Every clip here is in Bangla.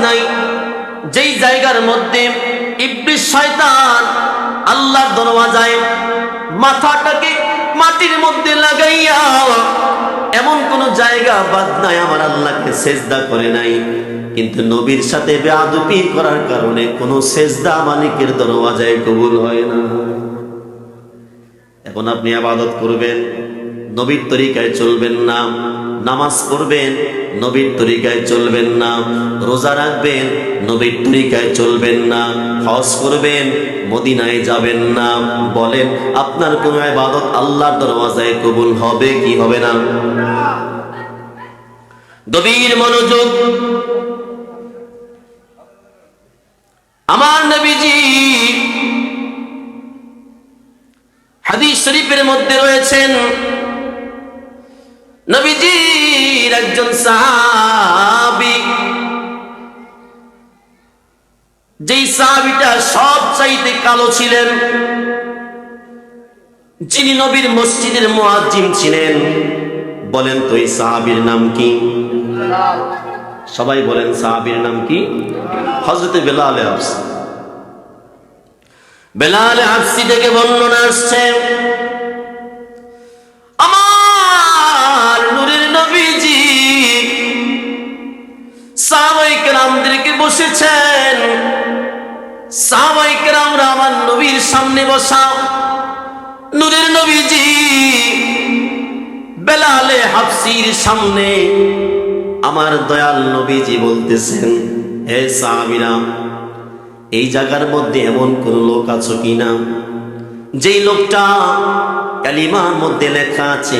নাই। যেই জায়গার মধ্যে ইবলিস শয়তান আল্লাহর দরওয়াজায় মাথাটাকে মাটির মধ্যে লাগাইয়া, এমন কোন জায়গা বাদ নাই, আমার আল্লাহকে সেজদা করে নাই। কিন্তু নবীর সাথে বেআদবি করার কারণে কোন সেজদা মালিকের দরওয়াজায় কবুল হয় না। এখন আপনি আবাদত করবেন। নবীর তরিকায় চলবেন না। নামাজ পড়বেন, নবীর তরিকায় চলবেন না। রোজা রাখবেন, নবীর তরিকায় চলবেন না। হজ করবেন, মদিনায় যাবেন না। বলেন, আপনার কোন ইবাদত আল্লাহর দরওয়াজায় কবুল হবে কি হবে না? গভীর মনোযোগ। আমার নবীজি হাদিস শরীফের মধ্যে রয়েছেন নবীজির একজন সাহাবি। যেই সাহাবিটা সব চাইতে কালো ছিলেন, যিনি নবীর মসজিদের মুয়াজ্জিম ছিলেন। বলেন তো এই সাহাবির নাম কি? সবাই বলেন সাহাবির নাম কি? হজরতে বেলাল হাফসি বেলাল হাফসি থেকে বর্ণনা আসছে বসা। নূরের নবীজি বেলালে হাফসির সামনে আমার দয়াল নবীজি বলতেছেন, হে সাহাবিরা, এই জায়গার মধ্যে এমন কোন লোক আছো কিনা যেই লোকটা কালিমার মধ্যে লেখা আছে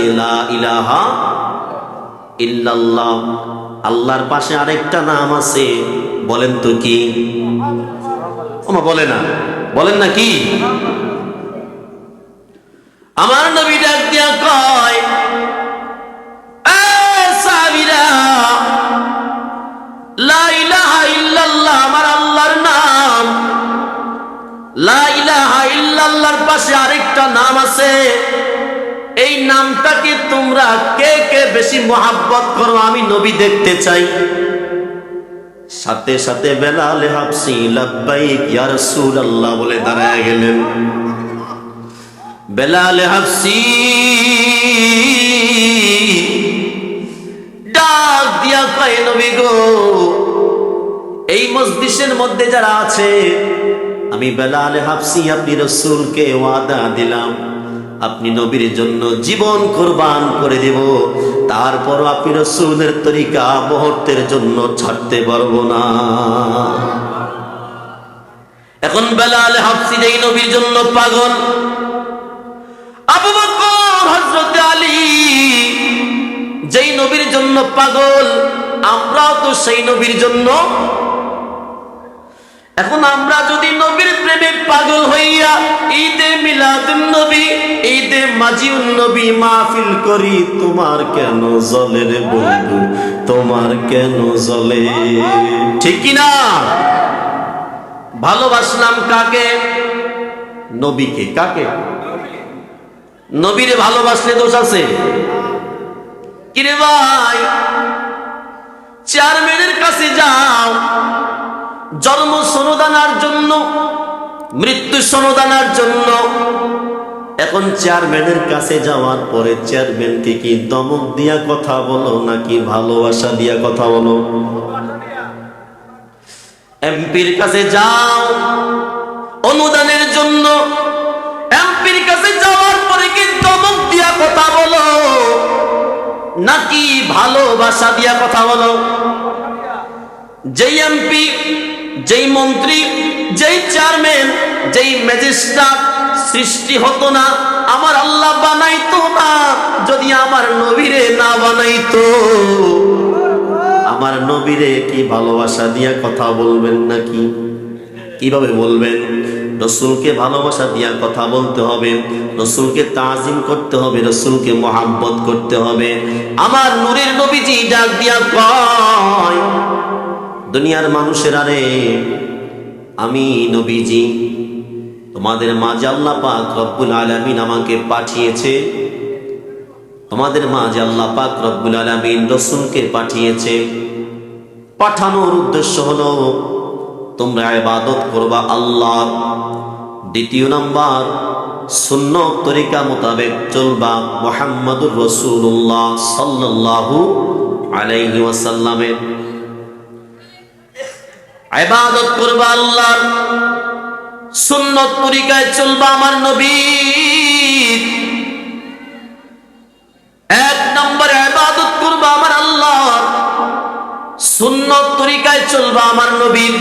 ইলাহা ইল্লাল্লাহ, আল্লাহর পাশে আরেকটা নাম আছে, বলেন তো কি? ওমা বলে না। বলেন না কি? আমার নবী ডাক দিয়া ইল্লাল্লাহ, আমার আল্লাহর নাম। ইল্লাল্লাহর পাশে আরেকটা নাম আছে। এই নামটাকে তোমরা কে কে বেশি মোহাব্বত করো আমি নবী দেখতে চাই। সাথে সাথে বেলালে হাফসি, লাব্বাইক ইয়া রাসূলুল্লাহ, বলে দাঁড়ায় গেলেন। বেলালে হাফসি। ডাক দিয়া কয়, নবী গো, এই মসজিদের মধ্যে যারা আছে, আমি বেলালে হাফসি, আপনি রসুলকে ওয়াদা দিলাম। আপনি নবীর জন্য জীবন কোরবান করে দেব। তারপর আপনি রসুলের তরিকা মুহূর্তের জন্য ছাড়তে পারব না। এখন বেলালে হাফসি এই নবীর জন্য পাগল যেই নবীর জন্য পাগল, আমরাও তো সেই নবীর জন্য। এখন আমরা যদি নবীর প্রেমে পাগল হইয়া ঈদে মিলাদুন নবী, ঈদে মাজিউন নবী মাহফিল করি, তোমার কেন জলে রে বন্ধু, তোমার কেন জলে? ঠিক না ভালোবাসলাম কাকে? নবীকে, কাকে? নবীরে ভালোবাসলে দোষ আছে? কিরে ভাই, চেয়ারম্যানের কাছে যাও। জন্ম সনদানার জন্য, মৃত্যু সনদানার জন্য। এখন চেয়ারম্যানের কাছে যাওয়ার পরে চেয়ারম্যানকে কি দমক দিয়া কথা বলো নাকি ভালোবাসা দিয়া কথা বলো? এমপির কাছে যাও। অনুদানের জন্য নাকি ভালোবাসা দিয়া কথা বলো? যেই এমপি যেই মন্ত্রী, যেই চেয়ারম্যান যেই ম্যাজিস্ট্রেট সৃষ্টি হতো না, আমার আল্লাহ বানাইতো না, যদি আমার নবীরে না বানাইতো। আমার নবীরে কি ভালোবাসা দিয়া কথা বলবেন নাকি? কীভাবে বলবেন? রসুলকে ভালোবাসা দিয়া কথা বলতে হবে, রসুলকে তাজিম করতে হবে, রসুলকে মহাব্বত করতে হবে। আমার নূরের নবীজি ডাক দিয়া কয়, দুনিয়ার মানুষের আরে আমি নবীজি, তোমাদের মাঝে আল্লাহ পাক রব্বুল আলামিন আমাকে পাঠিয়েছে। তোমাদের মাঝে আল্লাহ পাক রব্বুল আলামিন রসুলকে পাঠিয়েছে। পাঠানোর উদ্দেশ্য হলো তোমরা ইবাদত করবা আল্লাহ দ্বিতীয় নাম্বার, সুন্নত তরিকা মোতাবেক চলবা মোহাম্মদুর রসুল্লাহ সাল্লাল্লাহু আলাইহি ওয়াসাল্লামের। ইবাদত করবা আল্লাহর। সুন্নত তরিকায় চলবা আমার নবীর। এক নম্বরে ইবাদত করবা আমার আল্লাহর। সুন্নত তরিকায় চলবা আমার নবীর।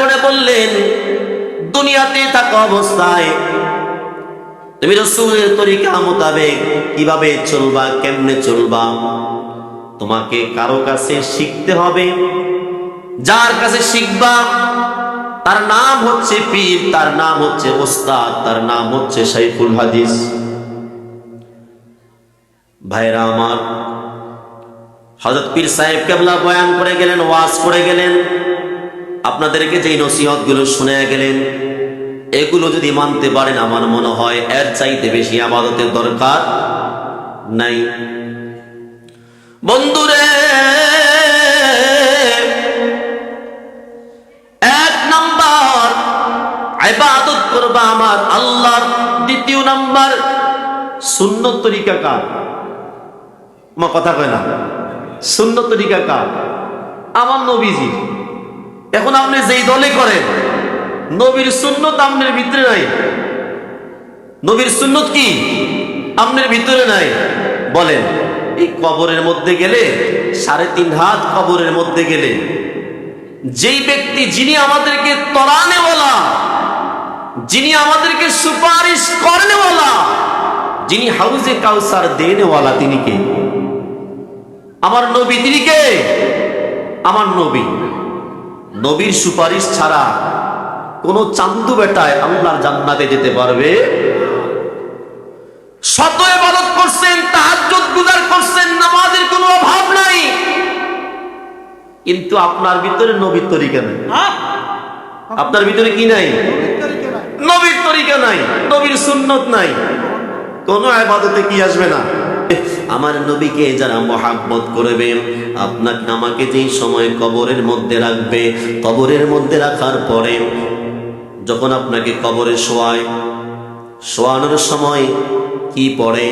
এরপরে বললেন, দুনিয়াতে থাকা অবস্থায় তুমি রসুলের তরিকা মোতাবেক কীভাবে চলবা, কেমনে চলবা? তোমাকে কারও কাছে শিখতে হবে। যার কাছে শিখবা, তার নাম হচ্ছে পীর, তার নাম হচ্ছে ওস্তাদ, তার নাম হচ্ছে সাইফুল হাদিস। ভাইরা আমার হজরত পীর সাহেব কেবলা বয়ান করে গেলেন, ওয়াজ করে গেলেন। আপনাদেরকে যেই নসিহতগুলো শুনে গেলেন, এগুলো যদি মানতে পারেন আমার মনে হয় এর চাইতে বেশি আবাদতের দরকার নাই। বন্ধুরে, এক নাম্বার ইবাদত করবা আমার আল্লাহর, দ্বিতীয় নাম্বার সুন্নত তরিকা কার? মা কথা কয় না। সুন্নত তরিকা কার? আমার নবীজি এখন আপনি যেই দলে করেন, নবীর সুন্নত আপনার ভিতরে নাই। নবীর সুন্নত কি? আপনার ভিতরে নাই। বলেন, এই কবরের মধ্যে গেলে, সাড়ে তিন হাত কবরের মধ্যে গেলে, যেই ব্যক্তি যিনি আমাদেরকে তরানেওয়ালা যিনি আমাদেরকে সুপারিশ করেনেওয়ালা যিনি হাউজে কাউসার দেনেওয়ালা তিনি কে? আমার নবী, তিনি কে? আমার নবী। নবীর সুপারিশ ছাড়া কোন চান্দু বেটায় আল্লাহর জান্নাতে যেতে পারবে? শত ইবাদত করছেন তাহাজ্জুদ গুজার করছেন নামাজের কোনো অভাব নাই। কিন্তু আপনার ভিতরে নবীর তরিকা নাই। আপনার ভিতরে কি নাই? নবীর তরিকা নাই। নবীর সুন্নত নাই। কোন আবাদতে কি আসবে না? আমার নবীকে যারা মহাব্বত করবে, আপনাকে আমাকে যেই সময় কবরের মধ্যে রাখবে, কবরের মধ্যে রাখার পরে যখন আপনাকে কবরে শোয়ায়, শোয়ানোর সময় কি পড়ে?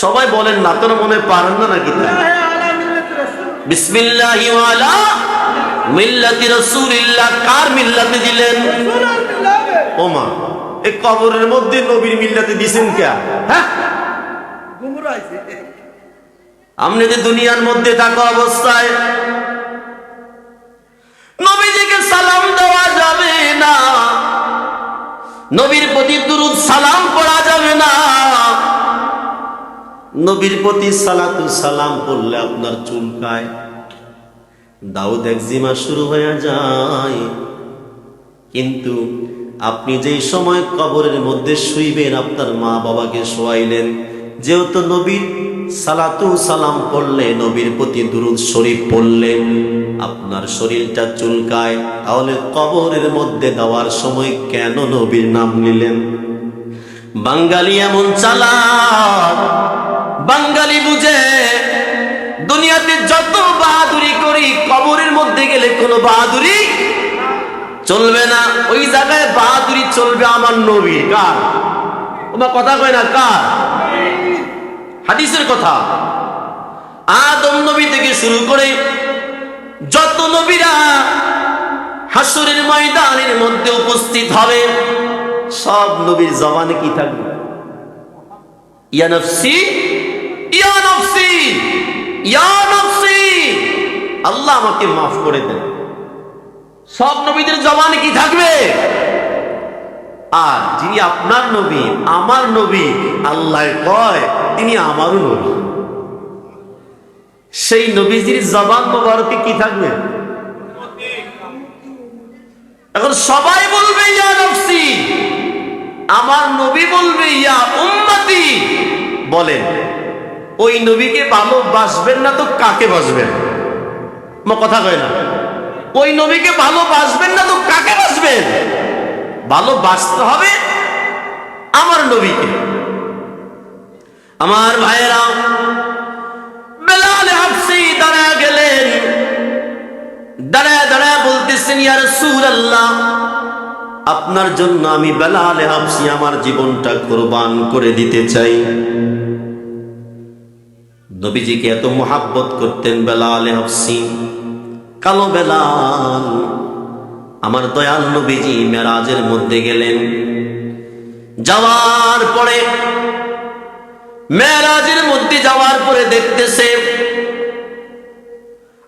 সবাই বলেন না তোর মনে পারেন না নাকি? বিসমিল্লাহি মিল্লাতি রাসূলিল্লাহ, কার মিল্লাতে দিলেন? ওমা। এই কবরের মধ্যে নবীর মিল্লাতে দিছেন কে? হ্যাঁ? আপনি যে দুনিয়ার মধ্যে থাকা অবস্থায়, নবীজিকে সালাম দেওয়া যাবে না। নবীর প্রতি দুরুদ সালাম পড়া যাবে না। নবীর প্রতি সালাতু সালাম পড়লে আপনার চুলকায় দাউদ একজিমা শুরু হয়ে যায়। কিন্তু আপনি যেই সময় কবরের মধ্যে শুইবেন, আপনার মা বাবাকে শোয়াইলেন। যেহেতু নবীর সালাতু সালাম পড়লে, নবীর প্রতি দুরুদ শরীফ পড়লেন আপনার শরীরটা চুলকায়, তাহলে কবরের মধ্যে দেওয়ার সময় কেন নবীর নাম নিলেন? বাঙালি এমন চালাক, বাঙালি বুঝে, দুনিয়াতে যত বাহাদুরি করি, কবরের মধ্যে গেলে কোনো বাহাদুরি চলবে না। ওই জায়গায় বাহাদুরি চলবে আমার নবী। কার? তোমার কথা কয় না, কার? হাদিসের কথা। আদম নবী থেকে শুরু করে যত নবীরা হাসুরের ময়দানের মধ্যে উপস্থিত হবে, সব নবীর জবানে কি থাকবে? ইয়া নফসি ইয়া নফসি ইয়া নফসি। আল্লাহ আমাকে মাফ করে দেন। সব নবীদের জবানে কি থাকবে? আর যিনি আপনার নবী, আমার নবী, আল্লাহ কয়, তিনি আমারও নবী। সেই নবীজির জবান মোবারকে কি থাকবে? এখন সবাই বলবে, ইয়া নফসি। আমার নবী বলবে, ইয়া উম্মতি। বলেন, ওই নবীকে ভালোবাসবেন না তো কাকে বাসবেন? কথা কয় না। ওই নবীকে ভালোবাসবেন না তো কাকে বাসবেন? ভালোবাসতে হবে আমার নবীকে। আমার ভাইয়েরা, বেলাল হাফসি দাঁড়া গেলেন। দাঁড়ায় দাঁড়ায় বলতেছেন ইয়ার সুর আল্লাহ আপনার জন্য আমি বেলাল হাফসি আমার জীবনটা কোরবান করে দিতে চাই। নবীজিকে এত মোহাব্বত করতেন বেলাল হাফসি। কালো বেলাল, আমার দয়াল নবীজি মেরাজের মধ্যে গেলেন। যাওয়ার পরে, মেরাজের মধ্যে যাওয়ার পরে দেখতেছে,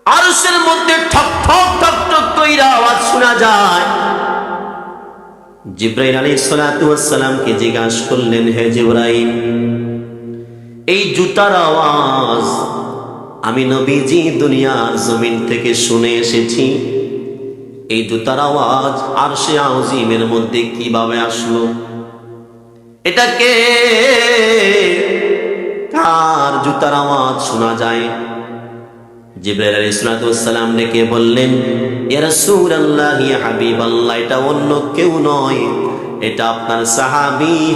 আরশের মধ্যে ঠক ঠক ঠক ঠক কইরা আওয়াজ শোনা যায়। জিব্রাইল আলাইহিস সালাতু ওয়াস সালামকে জিজ্ঞাসা করলেন, হে জিব্রাইল, এই জুতার আওয়াজ আমি নবীজি দুনিয়ার জমিন থেকে শুনে এসেছি। এই দুতার আওয়াজ আর সে আজিমের মধ্যে কীভাবে আসলো? এটাকে কার জুতার আওয়াজ শোনা যায়? জিব্রাইল ডেকে বললেন এটা অন্য কেউ নয়। এটা আপনার সাহাবী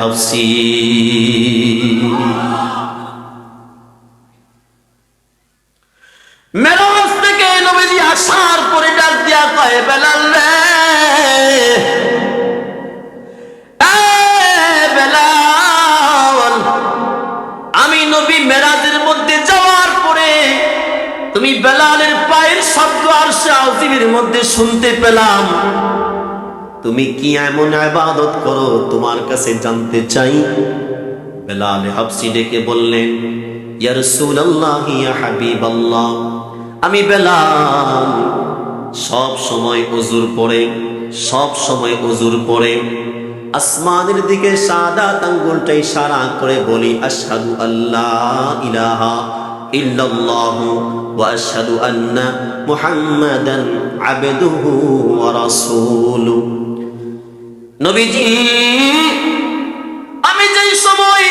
হাফসি মেরাজ থেকে নবীজি আসার পরে ডাক আমি নবী মেরাজের মধ্যে যাওয়ার পরে তুমি বেলালের পায়ের শব্দ আর শাহজিবের মধ্যে শুনতে পেলাম। তুমি কি এমন আবাদত করো তোমার কাছে জানতে চাই? বেলাল হাফসি ডেকে বললেন, ইয়া রাসূলুল্লাহ, ইয়া হাবিবাল্লাহ। আমি বেলাল সব সময় উজুর পড়ে সব সময় উজুর পড়ে আসমানের দিকে সাদা আঙ্গুলটা ইশারা করে বলি, আশহাদু আল্লাহ ইলাহা ইল্লাল্লাহ ওয়া আশহাদু আন্না মুহাম্মাদান আবদুহু ওয়া রাসূলুহু নবীজি, আমি যেই সময়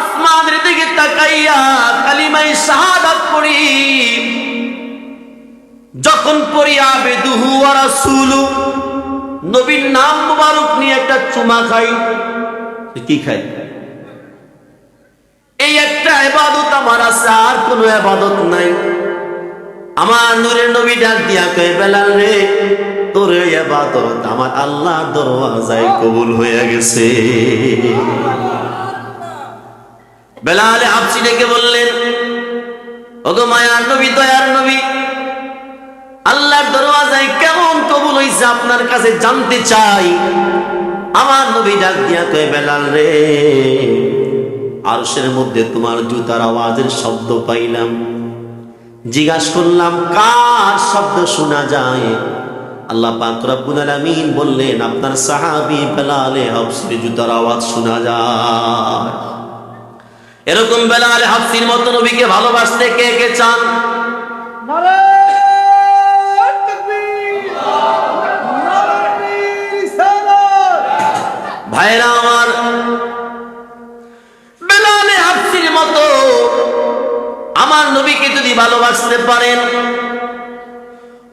আসমানের দিকে তাকাইয়া কালিমাই শাহাদাত পড়ি যখন আবেদুহু ওয়া রাসূলু, নবীর নাম মুবারক নিয়ে একটা চুমা খাই। কি খাই এই একটা ইবাদত আমার আছে, আর কোনো ইবাদত নাই। আমার নূরের নবী ডাক দিয়া কয়, বেলাল রে, তোর এই ইবাদত আমার আল্লাহর দরওয়াজায় কবুল হয়ে গেছে। বেলাল হাফসি ডেকে বললেন, ওগো মায়ার নবী, দয়ার নবী আল্লাহর দরওয়াজায় কেমন কবুল হইছে আপনার কাছে জানতে চাই। আমার নবী ডাক দিয়া কয়, বেলাল রে, আরশের মধ্যে তোমার জুতার আওয়াজের শব্দ পাইলাম। জিজ্ঞাসা করলাম, কার শব্দ শোনা যায়? আল্লাহ পাক রব্বুল আলামিন বললেন, আপনার সাহাবী বেলালে হাফসির জুতার আওয়াজ শোনা যায়। এরকম বেলালে হাফসির মতো নবীকে ভালোবাসতে কে কে চান? নারায়ণ ভাইরা আমার, বেলালে হাফসির মতো আমার নবীকে যদি ভালোবাসতে পারেন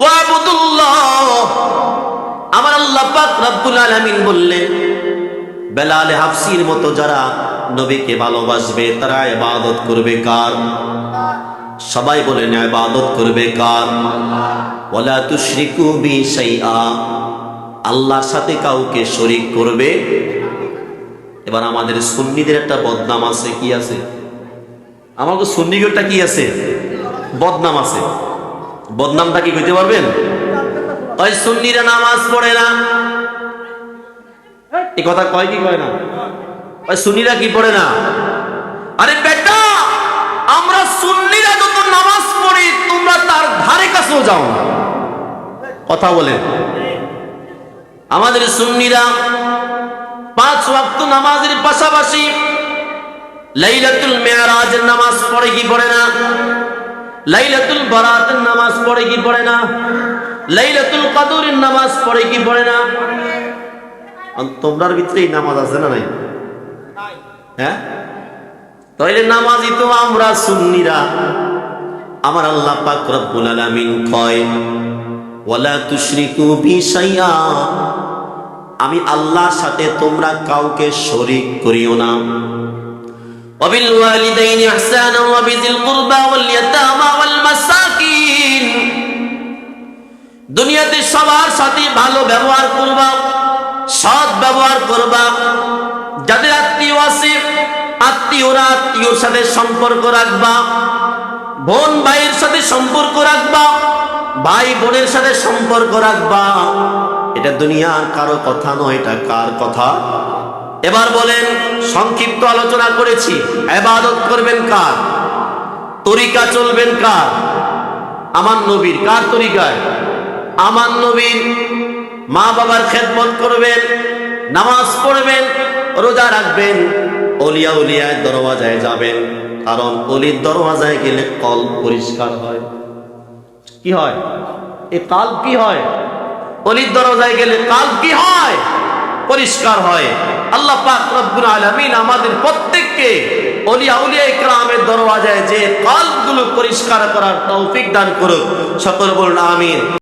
ও আবুদুল্লাহ, আমার আল্লাহ পাক রব্বুল আলামিন বললেন, বেলালে হাফসির মতো যারা নবীকে ভালোবাসবে, তারা ইবাদত করবে কার? সবাই বলেন, ইবাদত করবে কার? ওয়ালা তুশরিকু বি শাইআ। আল্লাহর সাথে কাউকে শরিক করবে? এবার আমাদের সুন্নিদের একটা বদনাম আছে, কি আছে? আমাকে সুন্নিগরটা কি আছে? বদনাম আছে। বদনামটা কি কইতে পারবেন? ওই সুন্নিরা নামাজ পড়ে না। এই কথা কয় কি কয় না? ওই সুন্নিরা কি পড়ে না? আরে বেটা, আমরা সুন্নিরা যত নামাজ পড়ি, তোমরা তার ধারে কাছেও যাও না। কথা বলেন। আমাদের সুন্নিরা পাঁচ ওয়াক্ত নামাজের পাশাপাশি লাইলাতুল মেয়ারাজের নামাজ পড়ে কি পড়ে না? লাইলাতুল বারাতের নামাজ পড়ে কি পড়ে না? লাইলাতুল কদরের নামাজ পড়ে কি পড়ে না? তোমরার ভিতরেই নামাজ আছে না নাই? হ্যাঁ? তাইলে নামাজি তো আমরা সুন্নিরা। আমার আল্লাহ পাক রব্বুল আলামিন কয়, ওয়ালা তুশরিকু বি শাইআ। আমি আল্লাহর সাথে তোমরা কাউকে শরীক করিও না وبالوالدين إحسانا وبذي القربى واليتامى والمساكين দুনিয়াতে সবার সাথে ভালো ব্যবহার করবা সৎ ব্যবহার করবা যাদের আত্মীয় আছে আত্মীয়রা আত্মীয়র সাথে সম্পর্ক রাখবা বোন ভাইয়ের সাথে সম্পর্ক রাখবা ভাই বোনের সাথে সম্পর্ক রাখবা এটা দুনিয়ার কারও কথা নয়, এটা কার কথা? এবার বলেন, সংক্ষিপ্ত আলোচনা করেছি। এবাদত করবেন কার? তরিকা চলবেন কার? আমার নবীর, কার তরিকায়? আমার নবীর মা বাবার খেদমত করবেন, নামাজ পড়বেন, রোজা রাখবেন, অলিয়া উলিয়ায় দরওয়াজায় যাবেন। কারণ অলির দরওয়াজায় গেলে কল পরিষ্কার হয়। কি হয়? এ কাল কি হয়? অলির দরজায় গেলে কাল কি হয়? পরিষ্কার হয়। আল্লাহ পাক রব্বুল আলামিন আমাদের প্রত্যেককে অলিয়া উলিয়া ইকরামের দরওয়াজায় যে কালগুলো পরিষ্কার করার তৌফিক দান করুক। সকল বলুন, আমিন।